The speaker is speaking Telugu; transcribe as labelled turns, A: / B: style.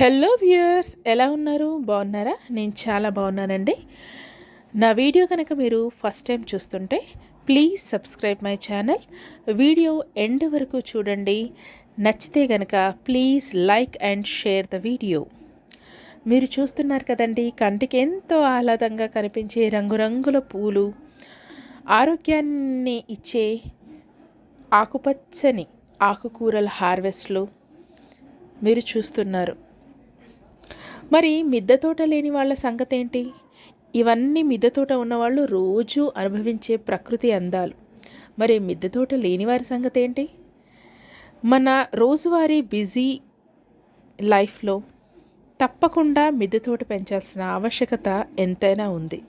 A: హలో వ్యూయర్స్ ఎలా ఉన్నారు? బాగున్నారా? నేను చాలా బాగున్నానండి. నా వీడియో కనుక మీరు ఫస్ట్ టైం చూస్తుంటే please subscribe my channel. Video end వరకు చూడండి. నచ్చితే కనుక please like and share the video. మీరు చూస్తున్నారు కదండి కంటికి ఎంతో ఆహ్లాదంగా కనిపించే రంగురంగుల పూలు. ఆరోగ్యాన్ని ఇచ్చే ఆకుపచ్చని ఆకుకూరల హార్వెస్ట్లు మీరు చూస్తున్నారు. మరి మిద్దె తోట లేని వాళ్ళ సంగతి ఏంటి ఇవన్నీ మిద్దె తోట ఉన్నవాళ్ళు రోజూ అనుభవించే ప్రకృతి అందాలు. మరి మిద్దె తోట లేని వారి సంగతి ఏంటి మన రోజువారీ బిజీ లైఫ్లో తప్పకుండా మిద్దె తోట పెంచాల్సిన ఆవశ్యకత ఎంతైనా ఉంది.